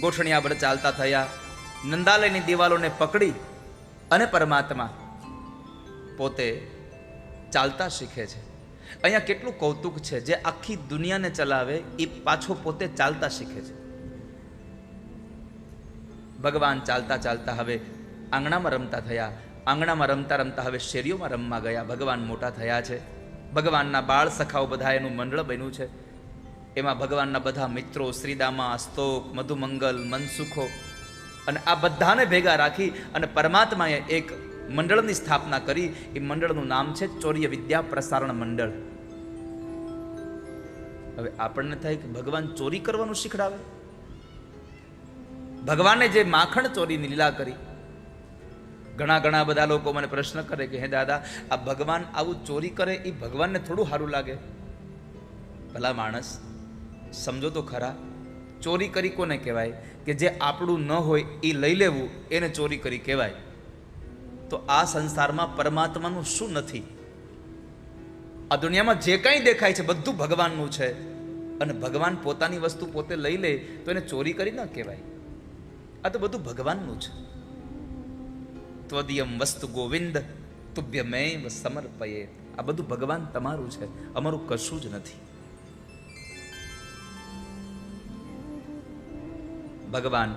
ગોઠણિયા પર ચાલતા થયા. નંદાલયની દિવાલોને પકડી અને પરમાત્મા પોતે ચાલતા શીખે છે. અહીંયા કેટલું કૌતુક છે જે આખી દુનિયાને ચલાવે, એ પાછો પોતે ચાલતા શીખે છે. ભગવાન ચાલતા ચાલતા હવે આંગણામાં રમતા થયા. આંગણામાં રમતા રમતા હવે શેરીઓમાં રમવા ગયા. ભગવાન મોટા થયા છે. ભગવાનના બાળ સખાઓ બધા એનું મંડળ બન્યું છે. એમાં ભગવાનના બધા મિત્રો, શ્રીદામા સ્તોક મધુમંગલ, મનસુખો અને આ બધાને ભેગા રાખી અને પરમાત્માએ એક મંડળની સ્થાપના કરી. એ મંડળનું નામ છે ચોર્ય વિદ્યા પ્રસારણ મંડળ. હવે આપણને થાય કે ભગવાન ચોરી કરવાનું શીખડાવે? ભગવાને જે માખણ ચોરીની લીલા કરી. ઘણા ઘણા બધા લોકો મને પ્રશ્ન કરે કે, હે દાદા, આ ભગવાન આવું ચોરી કરે, એ ભગવાનને થોડું સારું લાગે? ભલા માણસ સમજો તો ખરા. ચોરી કરી કોને કહેવાય? કે જે આપણું ન હોય એ લઈ લેવું, એને ચોરી કરી કહેવાય. તો આ સંસારમાં પરમાત્માનું શું નથી? આ દુનિયામાં જે કાંઈ દેખાય છે, બધું ભગવાનનું છે. અને ભગવાન પોતાની વસ્તુ પોતે લઈ લે, તો એને ચોરી કરી ન કહેવાય. આ તો બધું ભગવાનનું છે. ત્વદિયમ વસ્તુ ગોવિંદ, તુભ્યમેવ સમર્પયે આ બધું ભગવાન તમારું છે. અમારું કશું જ નથી. ભગવાન,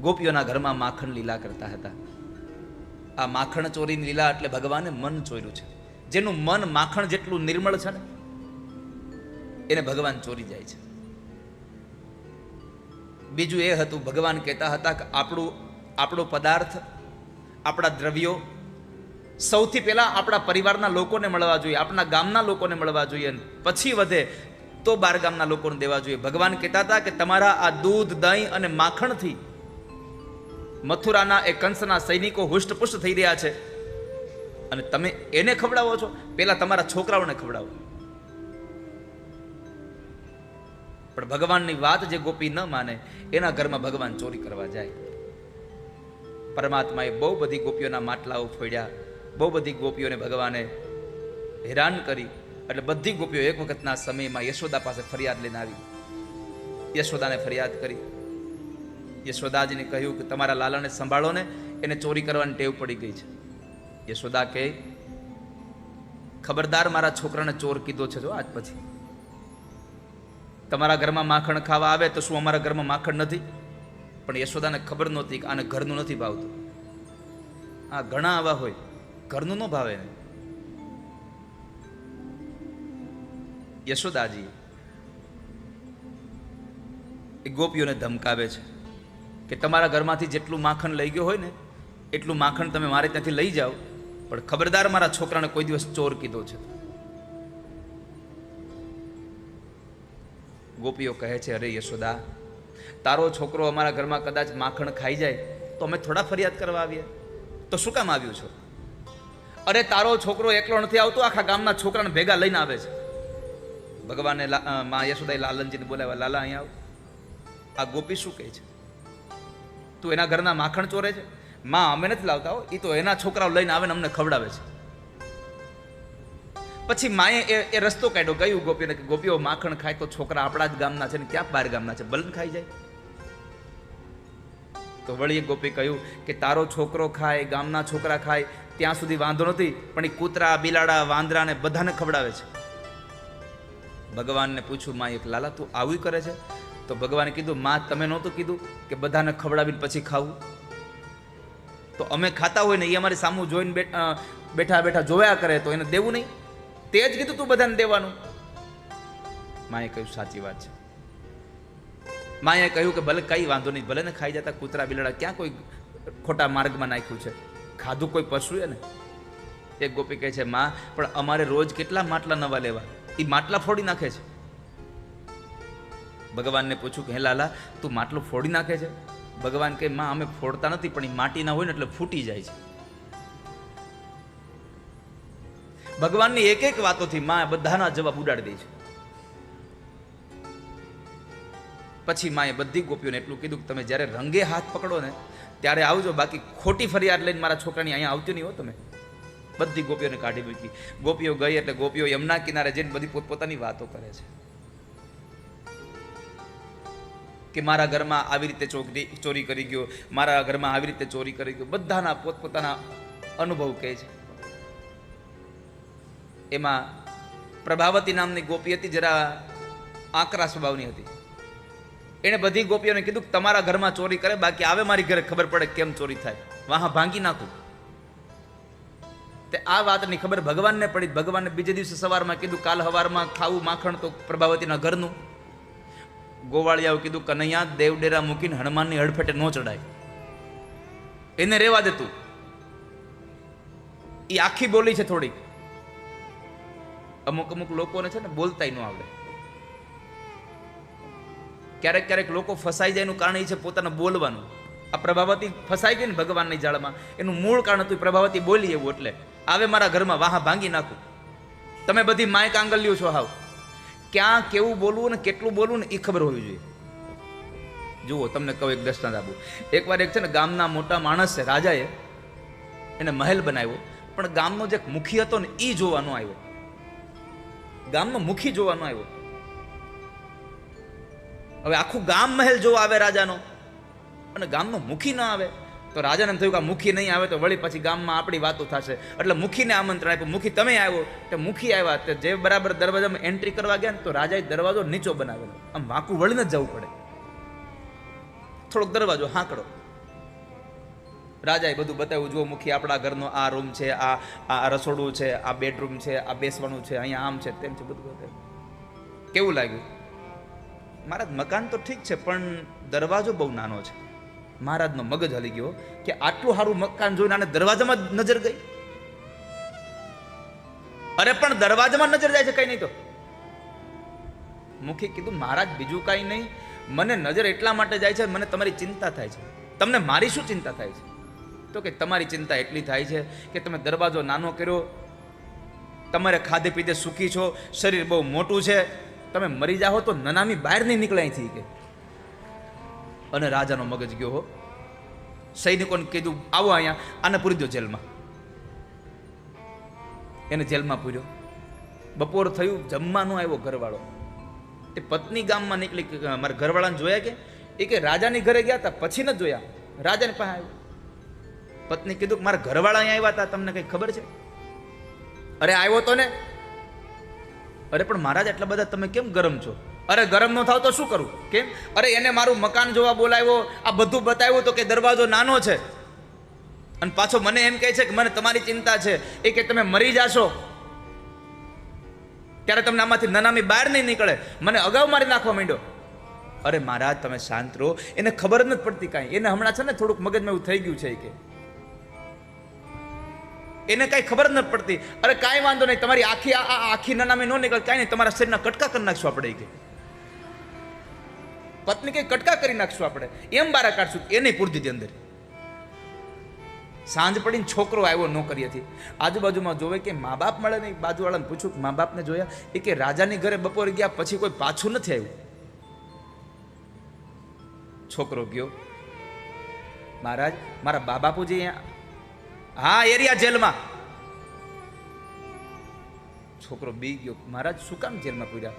ગોપીઓના ઘરમાં માખણ લીલા કરતા હતા. આ માખણ ચોરીની લીલા એટલે ભગવાને મન ચોર્યું છે. જેનું મન માખણ જેટલું નિર્મળ છે ને, એને ભગવાન ચોરી જાય છે. બીજું એ હતું, ભગવાન કહેતા હતા કે આપણું, આપણો પદાર્થ, આપણા દ્રવ્યો સૌથી પહેલાં આપણા પરિવારના લોકોને મળવા જોઈએ, આપણા ગામના લોકોને મળવા જોઈએ પછી વધે તો બાર ગામના લોકોને દેવા જોઈએ. ભગવાન કહેતા હતા કે તમારા આ દૂધ, દહીં અને માખણથી મથુરાના એ કંસના સૈનિકો હુષ્ટપુષ્ટ થઈ રહ્યા છે. અને તમે એને ખવડાવો છો? પેલા તમારા છોકરાઓને ખવડાવો. પણ ભગવાનની વાત જે ગોપી ન માને, એના ઘરમાં ભગવાન ચોરી કરવા જાય. પરમાત્માએ બહુ બધી ગોપીઓના માટલાઓ ફોડ્યા. બહુ બધી ગોપીઓને ભગવાને હેરાન કરી. એટલે બધી ગોપીઓ એક વખતના સમયમાં યશોદા પાસે ફરિયાદ લઈને આવી. યશોદાને ફરિયાદ કરી. યશોદાજીને કહ્યું કે તમારા લાલાને સંભાળો ને, એને ચોરી કરવાની ટેવ પડી ગઈ છે. યશોદા કહે, ખબરદાર મારા છોકરાને ચોર કીધો છે જો આજ પછી. તમારા ઘરમાં માખણ ખાવા આવે તો શું અમારા ઘરમાં માખણ નથી? પણ યશોદાને ખબર નહોતી કે આને ઘરનું નથી ભાવતું. આ ઘણા આવા હોય. ઘરનું ન ભાવે ને યશોદાજી, એ ગોપીઓને ધમકાવે છે કે તમારા ઘરમાંથી જેટલું માખણ લઈ ગયો હોય ને, એટલું માખણ તમે મારે ત્યાંથી લઈ જાઓ. પણ ખબરદાર મારા છોકરાને કોઈ દિવસ ચોર કીધો છે. ગોપીઓ કહે છે, અરે યશોદા, તારો છોકરો અમારા ઘરમાં કદાચ માખણ ખાઈ જાય તો અમે થોડા ફરિયાદ કરવા આવીએ. તો શું કામ આવ્યું છો? અરે તારો છોકરો એકલો નથી આવતો, આખા ગામના છોકરાને ભેગા લઈને આવે છે. ભગવાને લા- અ, મા યશોદાએ લાલનજીને બોલાવ્યા લાલા અહીંયા આવ. આ ગોપી શું કહે છે? તું એના ઘરના માખણ ચોરે છે? માં અમે નથી લાવતા હો એ તો એના છોકરાઓ લઈને આવે ને અમને ખવડાવે છે. પછી માએ એ રસ્તો કાઢ્યો ગયું ગોપીને કે ગોપીઓ માખણ ખાય તો છોકરા આપણા જ ગામના છે ને ક્યાં બાર ગામના છે? બલન ખાઈ જાય. તો વળી એક ગોપી કહ્યું કે તારો છોકરો ખાય ગામના છોકરા ખાય ત્યાં સુધી વાંધો નથી પણ એ કૂતરા બિલાડા વાંદરાને બધાને ખવડાવે છે. ભગવાનને પૂછ્યું માં, એક લાલા, તું આવું કરે છે? તો ભગવાને કીધું, માં, તમે નહોતું કીધું કે બધાને ખવડાવીને પછી ખાવું? તો અમે ખાતા હોય ને એ અમારી સામું જોઈને બેઠા બેઠા જોયા કરે, તો એને દેવું નહીં. તે જ કીધું, તું બધાને દેવાનું. માએ કહ્યું, સાચી વાત છે. માએ કહ્યું કે, ભલે, કઈ વાંધો નહીં, ભલે ને ખાઈ જતા કૂતરા બિલાડા, ક્યાં કોઈ ખોટા માર્ગમાં નાખ્યું છે? ખાધું કોઈ પશુએ ને? એક ગોપી કહે છે, માં, પણ અમારે રોજ કેટલા માટલા નવા લેવા? એ માટલા ફોડી નાખે છે. ભગવાનને પૂછ્યું કે, હે લાલા, તું માટલું ફોડી નાખે છે? ભગવાન કે માં, અમે ફોડતા નથી, પણ એ માટીના હોય ને એટલે ફૂટી જાય છે. ભગવાનની એક એક વાતોથી માં બધાના જવાબ ઉડાડી દે છે. પછી માએ બધી ગોપીઓને એટલું કીધું કે, તમે જ્યારે રંગે હાથ પકડો ને, ત્યારે આવજો, બાકી ખોટી ફરિયાદ લઈને મારા છોકરાની અહીંયા આવતી નહીં હો તમે. બધી ગોપીઓને કાઢી મૂકી. ગોપીઓ ગઈ એટલે ગોપીઓ યમુના કિનારે જઈને બધી પોતપોતાની વાતો કરે છે. કે મારા ઘરમાં આવી રીતે ચોરી ચોરી કરી ગયો, મારા ઘરમાં આવી રીતે ચોરી કરી ગયો, બધાના પોતપોતાના અનુભવ કહે છે. એમાં પ્રભાવતી નામની ગોપી હતી, જરા આકરા સ્વભાવની હતી. એણે બધી ગોપીઓને કીધું કે તમારા ઘરમાં ચોરી કરે, બાકી આવે મારી ઘરે ખબર પડે કેમ ચોરી થાય. વાહ, ભાંગી નાખું. તે આ વાતની ખબર ભગવાનને પડી. ભગવાનને બીજે દિવસે સવારમાં કીધું, કાલ સવારમાં ખાવું માખણ તો પ્રભાવતીના ઘરનું. ગોવાળિયાઓ કીધું, કનૈયા, દેવડેરા મૂકીને હનુમાનની હડફેટે ન ચડાય એને રેવા દેતું એ આખી બોલી છે થોડીક. અમુક અમુક લોકોને છે ને બોલતાય ન આવડે. ક્યારેક ક્યારેક લોકો ફસાઈ જાય એનું કારણ એ છે પોતાને બોલવાનું. આ પ્રભાવતી ફસાઈ ગઈ ને ભગવાનની જાળમાં. એનું મૂળ કારણ હતું પ્રભાવતી બોલી એવું એટલે. આવે મારા ઘરમાં, વાહ ભાંગી નાખું. તમે બધી માય કાંગલ્યું છો હાવ. ક્યાં કેવું બોલવું ને કેટલું બોલવું ને એ ખબર હોવી જોઈએ. જુઓ, તમને કહું એક દર્શન આપું. એકવાર એક છે ને ગામના મોટા માણસ છે, રાજાએ એને મહેલ બનાવ્યો. પણ ગામનો જે મુખી હતો ને એ જોવાનો આવ્યો. ગામનો મુખી જોવાનો આવ્યો. હવે આખું ગામ મહેલ જોવા આવે રાજાનો. અને ગામનો મુખી ન આવે, તો રાજાને થયું કે મુખી નહીં આવે તો વળી પછી ગામમાં આપણી વાતો થશે. એટલે મુખીને આમંત્રણ આપ્યું. મુખી, તમે આવ્યો? તે મુખી આવ્યા. તે જે બરાબર દરવાજામાં એન્ટ્રી કરવા ગયા ને તો રાજાએ દરવાજો નીચો બનાવેલો. આમ વાંકું વળીને જ જવું પડે. થોડોક દરવાજો હાંકડો. રાજાએ બધું બતાવ્યું. જુઓ મુખી, આપણા ઘરનો આ રૂમ છે, આ આ રસોડું છે, આ બેડરૂમ છે, આ બેસવાનું છે, અહીંયા આમ છે, તેમ છે, બધું બતાવ્યું. કેવું લાગ્યું? મારા મકાન તો ઠીક છે, પણ દરવાજો બહુ નાનો છે. મહારાજનો મગજ હલી ગયો કે આટલું સારું મકાન જોઈને આને દરવાજામાં નજર ગઈ? અરે પણ દરવાજામાં નજર જાય છે કઈ નહીં તો. મુખી કીધું, મહારાજ, બીજું કાંઈ નહીં. મને નજર એટલા માટે જાય છે, મને તમારી ચિંતા થાય છે. તમને મારી શું ચિંતા થાય છે? તો કે તમારી ચિંતા એટલી થાય છે કે તમે દરવાજો નાનો કર્યો, તમારે ખાધે પીધે સુખી છો, શરીર બહુ મોટું છે. તમે મરી જાઓ તો નનામી બહાર નહીં નીકળે અહીંથી કે. અને રાજાનો મગજ ગયો હો. સૈનિકોને કીધું, આવો અહીંયા. આને પૂરી દો જેલમાં. એને જેલમાં પૂર્યો. બપોર થયું, જમવાનું આવ્યો ઘરવાળો. તે પત્ની ગામમાં નીકળી મારા ઘરવાળાને જોયા કે? એ કે, રાજાની ઘરે ગયા હતા પછી ન જોયા. રાજાને પાસે આવ્યો. પત્ની કીધું કે મારા ઘરવાળા અહીંયા આવ્યા હતા તમને કંઈ ખબર છે? અરે, આવ્યો તો ને. અરે, પણ મહારાજ એટલા બધા તમે કેમ ગરમ છો? અરે ગરમ ન થાવ તો શું કરું? કેમ? અરે એને મારું મકાન જોવા બોલાવ્યો, આ બધું બતાવ્યું તો કે દરવાજો નાનો છે. અને પાછો મને એમ કહે છે કે મને તમારી ચિંતા છે. એ કે તમે મરી જાશો. ત્યારે તમને આમાંથી નનામી બહાર નહીં નીકળે. મને અગાઉ મારી નાખવા માંડ્યો. અરે મહારાજ, તમે શાંત રહો. એને ખબર નથી પડતી કાંઈ. એને હમણાં છે ને થોડુંક મગજમાં એવું થઈ ગયું છે કે. એને કાંઈ ખબર નથી પડતી. અરે કાંઈ વાંધો નહીં. તમારી આખી આખી નનામી ન નીકળે. કાંઈ નહીં. તમારા શરીરના કટકા કરી નાખશું આપણે કે. પત્ની કઈ કટકા કરી નાખશું આપણે? એમ બારા કાઢશું એ નહીં પૂરતી અંદર. સાંજ પડીને છોકરો આવ્યો નોકરીએથી. આજુબાજુમાં જોવે કે મા બાપ મળે નહીં. બાજુવાળાને પૂછ્યું મા બાપને જોયા? એ કે રાજાની ઘરે બપોરે ગયા પછી કોઈ પાછું નથી આવ્યું. છોકરો ગયો. મહારાજ, મારા બા બાપુજી હા, એરિયા જેલમાં. છોકરો બી ગયો. મહારાજ, શું કામ જેલમાં પૂર્યા?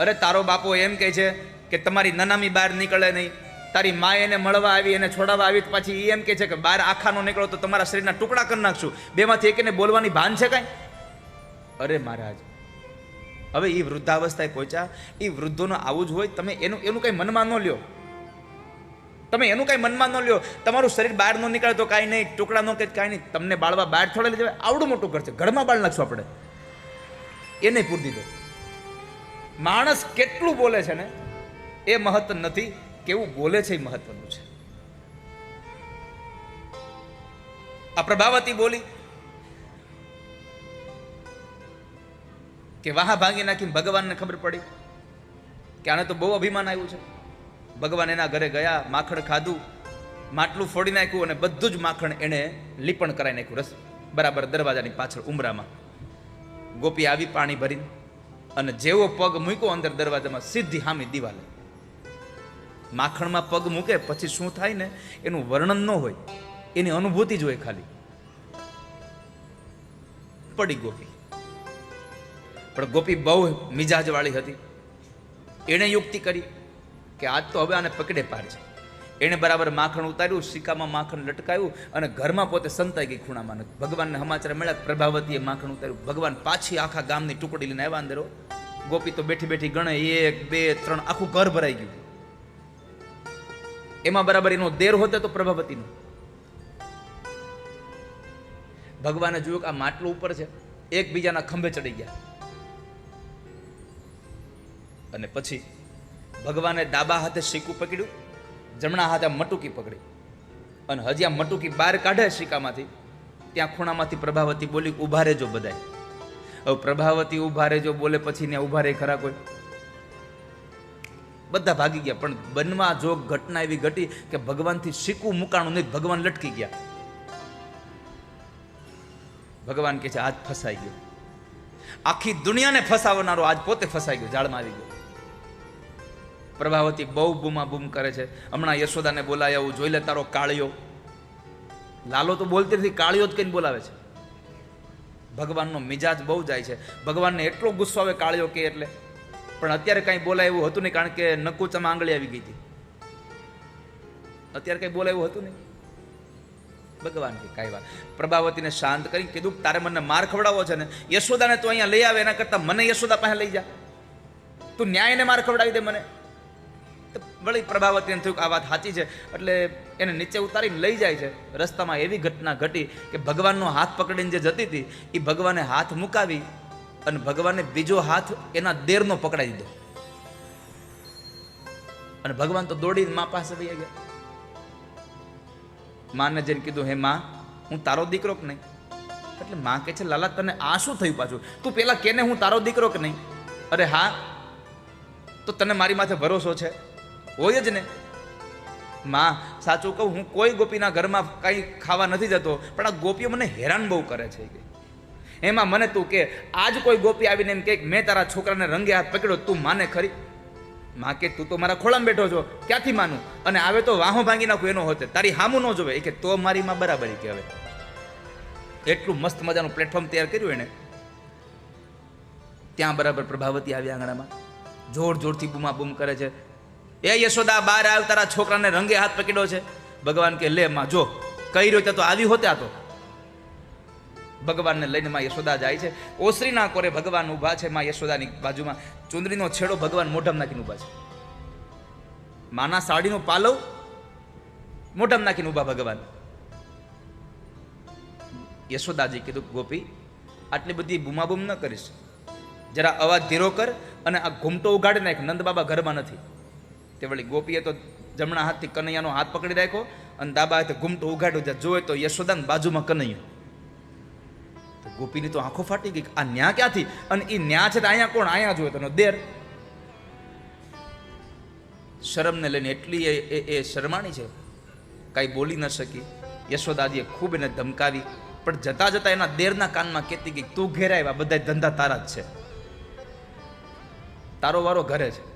અરે તારો બાપો એમ કહે છે કે તમારી નનામી બહાર નીકળે નહીં. તારી મા એને મળવા આવી, એને છોડાવવા આવી પછી એ એમ કહે છે કે બહાર આખાનો નીકળો તો તમારા શરીરના ટુકડા કરી નાખશું. બેમાંથી એકને બોલવાની ભાન છે કાંઈ? અરે મહારાજ, હવે એ વૃદ્ધાવસ્થાએ પહોંચ્યા. એ વૃદ્ધોનું આવું જ હોય, તમે એનું એનું કંઈ મનમાં ન લ્યો. તમે એનું કાંઈ મનમાં ન લ્યો. તમારું શરીર બહાર ન નીકળે તો કાંઈ નહીં, ટુકડા ન કે કાંઈ નહીં. તમને બાળવા બહાર થોડે લઈ જવાય આવડું મોટું ઘર છે. ઘરમાં બાળ નાખશું આપણે. એ નહીં પૂરી દીધો. માણસ કેટલું બોલે છે ને, એ મહત્વ નથી, કેવું બોલે છે એ મહત્વનું છે. આ પ્રભાવતી બોલી કે વાહ ભાંગી નાખીને ભગવાનને ખબર પડી કે આને તો બહુ અભિમાન આવ્યું છે. ભગવાન એના ઘરે ગયા, માખણ ખાધું, માટલું ફોડી નાખ્યું અને બધું જ માખણ એણે લીપણ કરાવી નાખ્યું, રસ. બરાબર, દરવાજાની પાછળ ઉમરામાં. ગોપી આવી પાણી ભરીને અને જેવો પગ મૂક્યો અંદર દરવાજામાં, સીધી હામી દિવાલે. માખણમાં પગ મૂકે, પછી શું થાય ને? એનું વર્ણન ન હોય. એની અનુભૂતિ જ હોય ખાલી. પડી ગોપી. પણ ગોપી બહુ મિજાજવાળી હતી. એણે યુક્તિ કરી કે આજ તો હવે આને પકડે પાર છે. એણે બરાબર માખણ ઉતાર્યું, સિક્કામાં માખણ લટકાયું અને ઘરમાં પોતે સંતાઈ ગઈ ખૂણામાં. ભગવાનને સમાચાર મળ્યા પ્રભાવતીએ માખણ ઉતાર્યું. ભગવાન પાછી આખા ગામની ટુકડી લઈને આવ્યા અંદરો. ગોપી તો બેઠી બેઠી ગણે, એક, બે, ત્રણ, આખું ઘર ભરાઈ ગયું. એમાં બરાબર એનો દેર હોતે તો પ્રભાવતીનો. ભગવાને જોયું કે આ માટલું ઉપર છે, એકબીજાના ખંભે ચડી ગયા. અને પછી ભગવાને ડાબા હાથે શીકું પકડ્યું, જમણા હાથે મટુકી પકડી. અને હજી આ મટુકી બહાર કાઢે શીકામાંથી, ત્યાં ખૂણામાંથી પ્રભાવતી બોલી, ઊભા રહેજો બધાય. પ્રભાવતી ઊભા રહેજો, બોલે પછી ને ઊભા રહે ખરા કોઈ. બધા ભાગી ગયા, પણ બનમાં જો ઘટના એવી ઘટી કે ભગવાનથી શીકું મુકાણું નહીં, ભગવાન લટકી ગયા. ભગવાન કે છે, આજ ફસાઈ ગયો. આખી દુનિયાને ફસાવનારો આજ પોતે ફસાઈ ગયો જાળમાં આવી ગયો. પ્રભાવતી બહુ બૂમા બૂમ કરે છે. હમણાં યશોદાને બોલાય, આવું જોઈ લે તારો કાળિયો. લાલો તો બોલતી નથી, કાળિયો જ કહીને બોલાવે છે. ભગવાનનો મિજાજ બહુ જાય છે. ભગવાનને એટલો ગુસ્સો આવે કાળ્યો કે એટલે. પણ અત્યારે કાંઈ બોલાય એવું હતું નહીં કારણ કે નકુચામાં આંગળી આવી ગઈ હતી. અત્યારે કંઈ બોલાય એવું હતું નહીં? ભગવાન કે કાંઈ વાત. પ્રભાવતીને શાંત કરી કીધું, તારે મને માર ખવડાવો છે ને? યશોદાને તું અહીંયા લઈ આવે, એના કરતાં મને યશોદા પાસે લઈ જા. તું ન્યાયને માર ખવડાવી દે મને. તો વળી પ્રભાવતીને થયું કે આ વાત સાચી છે. એટલે એને નીચે ઉતારીને લઈ જાય છે. રસ્તામાં એવી ઘટના ઘટી કે ભગવાનનો હાથ પકડીને જે જતી હતી એ ભગવાને હાથ મુકાવી અને ભગવાને બીજો હાથ એના દેરનો પકડાઈ દીધો. અને ભગવાન તો દોડીને મા પાસે વહી ગયા. માને જઈને કીધું, હે માં, હું તારો દીકરો કે નહીં? એટલે માં કે છે, લાલા, તને આ શું થયું પાછું? તું પેલા કેને હું તારો દીકરો કે નહીં? અરે હા, તો તને મારી માથે ભરોસો છે? હોય જ ને. માં, સાચું કહું, હું કોઈ ગોપીના ઘરમાં કંઈ ખાવા નથી જતો, પણ આ ગોપીઓ મને હેરાન બહુ કરે છે. એમાં મને તું કે, આજ કોઈ ગોપી આવીને એમ કે, મેં તારા છોકરાને રંગે હાથ પકડ્યો, તું માને ખરી? માં કે, તું તો મારા ખોળામાં બેઠો છો, ક્યાંથી માનું? અને આવે તો વાહો ભાંગી નાખું એનો હોતે, તારી હામું ન જોવે. એ કે, તો મારી માં બરાબરી કહેવાય એટલું મસ્ત મજાનું પ્લેટફોર્મ તૈયાર કર્યું એને ત્યાં બરાબર પ્રભાવતી આવી આંગણામાં. જોર જોરથી બૂમા બૂમ કરે છે. એ યશોદા બહાર આવ તારા છોકરાને રંગે હાથ પકડ્યો છે. ભગવાન કે, લે માં, જો, કઈ રહ્યો તો આવી હોતે તો? ભગવાનને લઈને માં યશોદા જાય છે. ઓસરી ના કોરે ભગવાન ઊભા છે, માં યશોદાની બાજુમાં. ચુંદડીનો છેડો ભગવાન મોઢામાં નાખીને ઊભા છે. માના સાડીનો પાલવ મોઢામાં નાખીને ઊભા ભગવાન. યશોદાજી કીધું, ગોપી, આટલી બધી બૂમાબૂમ ન કરીશ. જરા અવાજ ધીરો કર અને આ ઘૂમટો ઉગાડી નાખ. નંદ બાબા ઘરમાં નથી. તે વળી ગોપીએ તો જમણા હાથથી કનૈયાનો હાથ પકડી રાખ્યો અને ડાબા હાથે ઘૂમટો ઉગાડ્યો જ્યાં જોયે તો યશોદાની બાજુમાં કનૈયો. તો ગોપીની તો આંખો ફાટી ગઈ આ ન્યા ક્યાંથી? અને એ ન્યા છે તો અહીંયા કોણ? અહીંયા જોયો તનો દેર. શરમને લઈને એટલી એ એ- શરમાણી છે. કાંઈ બોલી ન શકી. યશોદાજીએ ખૂબ એને ધમકાવી. પણ જતા જતા એના દેરના કાનમાં કહેતી ગઈ, તું ઘેર આવ્યા બધા ધંધા તારા જ છે. તારો વારો ઘરે છે.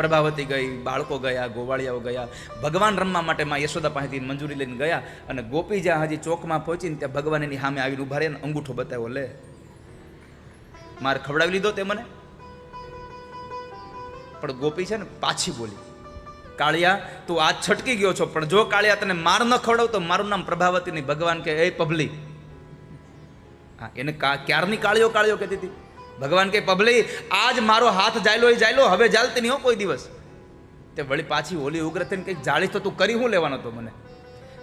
પ્રભાવતી ગઈ, બાળકો ગયા, ગોવાળિયાઓ ગયા. ભગવાન રમવા માટે માં યશોદા પાસેથી મંજૂરી લઈને ગયા અને ગોપી જ્યાં હજી ચોકમાં પહોંચીને ત્યાં ભગવાન એની સામે આવીને ઊભા ને અંગૂઠો બતાવ્યો, લે. મારે ખવડાવી લીધો તે મને? પણ ગોપી છે ને પાછી બોલી, કાળિયા, તું આજ છટકી ગયો છો, પણ જો કાળિયા તને માર ન ખવડાવ તો મારું નામ પ્રભાવતી નહીં. ભગવાન કે, એ પબલી. હા, એને ક્યારની કાળિયો કાળિયો કહેતી હતી? ભગવાન કે, પબલી, આજ મારો હાથ જાયલો એ જાયલો, હવે જાલતી નહીં હો કોઈ દિવસ. તે વળી પાછી હોલી ઉગ્ર થઈને કંઈક જાળીશ તો તું કરી હું લેવાનો તો મને.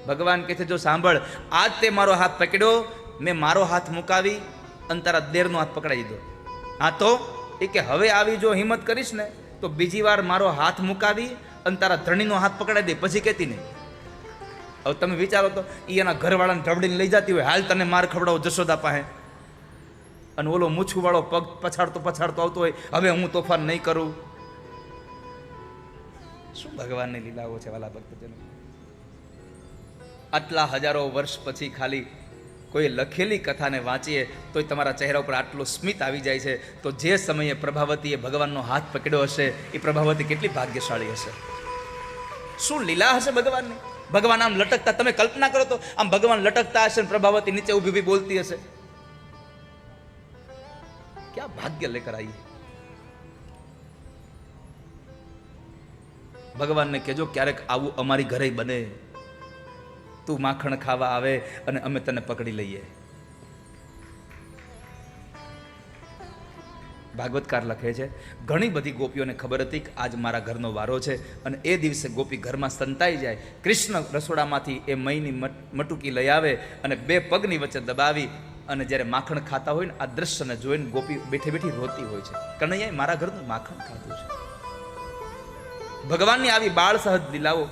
ભગવાન કહે છે, જો સાંભળ, આજ તે મારો હાથ પકડ્યો, મેં મારો હાથ મુકાવી અને તારા દેરનો હાથ પકડાઈ દીધો. હા તો, એ કે, હવે આવી જો હિંમત કરીશ ને, તો બીજી વાર મારો હાથ મુકાવી અને તારા ધણીનો હાથ પકડાઈ દે. પછી કહેતી નહીં. હવે તમે વિચારો તો એ એના ઘરવાળાને ઢબડીને લઈ જતી હોય, હાલ તને માર ખવડાવો જશોદા પાસે. અને ઓલો મૂછુવાળો પગ પછાડતો પછાડતો આવતો હોય, હવે હું તોફાન નહીં કરું. શું ભગવાનની લીલાઓ છે વાલા ભક્તજનો? આટલા હજારો વર્ષ પછી ખાલી કોઈ લખેલી કથાને વાંચીએ, તોય તમારા ચહેરા ઉપર આટલું સ્મિત આવી જાય છે. તો જે સમયે પ્રભાવતીએ ભગવાનનો હાથ પકડ્યો હશે, એ પ્રભાવતી કેટલી ભાગ્યશાળી હશે? શું લીલા હશે ભગવાનની? ભગવાન આમ લટકતા, તમે કલ્પના કરો તો, આમ ભગવાન લટકતા હશે ને પ્રભાવતી નીચે ઊભી ઊભી બોલતી હશે? ભાગ્ય લેકર આઈએ ભગવાનને કહેજો, ક્યારેક આવું અમારી ઘરે બને. તું માખણ ખાવા આવે અને અમે તને પકડી લઈએ. ભાગવતકાર લખે છે, ઘણી બધી ગોપીઓને ખબર હતી કે આજ મારા ઘરનો વારો છે અને એ દિવસે ગોપી ઘરમાં સંતાઈ જાય. કૃષ્ણ રસોડામાંથી એ મહીની મટ- મટુકી લઈ આવે અને બે પગની વચ્ચે દબાવી અને જ્યારે માખણ ખાતા હોય ને, આ દ્રશ્યને જોઈને ગોપી બેઠી બેઠી રોતી હોય છે. કનૈયાએ મારા ઘરનું માખણ ખાધું છે. ભગવાનની આવી બાળ સહજ લીલાઓ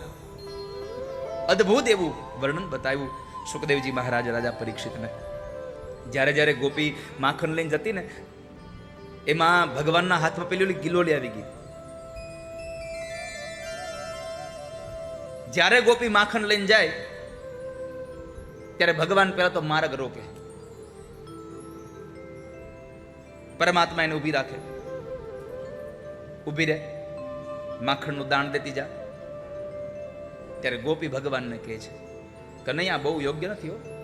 અદ્ભુત એવું વર્ણન બતાવ્યું સુખદેવજી મહારાજ રાજા પરીક્ષિતને. જ્યારે જ્યારે ગોપી માખણ લઈને જતી ને, એમાં ભગવાનના હાથમાં પેલી ઓલી ગિલોલી આવી ગઈ. જ્યારે ગોપી માખણ લઈને જાય, ત્યારે ભગવાન પહેલા તો માર્ગ રોકે. પરમાત્મા એને ઊભી રાખે. ઊભી રહે. માખણનું દાણ દેતી જા. ત્યારે ગોપી ભગવાનને કહે છે કનૈયા બહુ યોગ્ય નથી હો.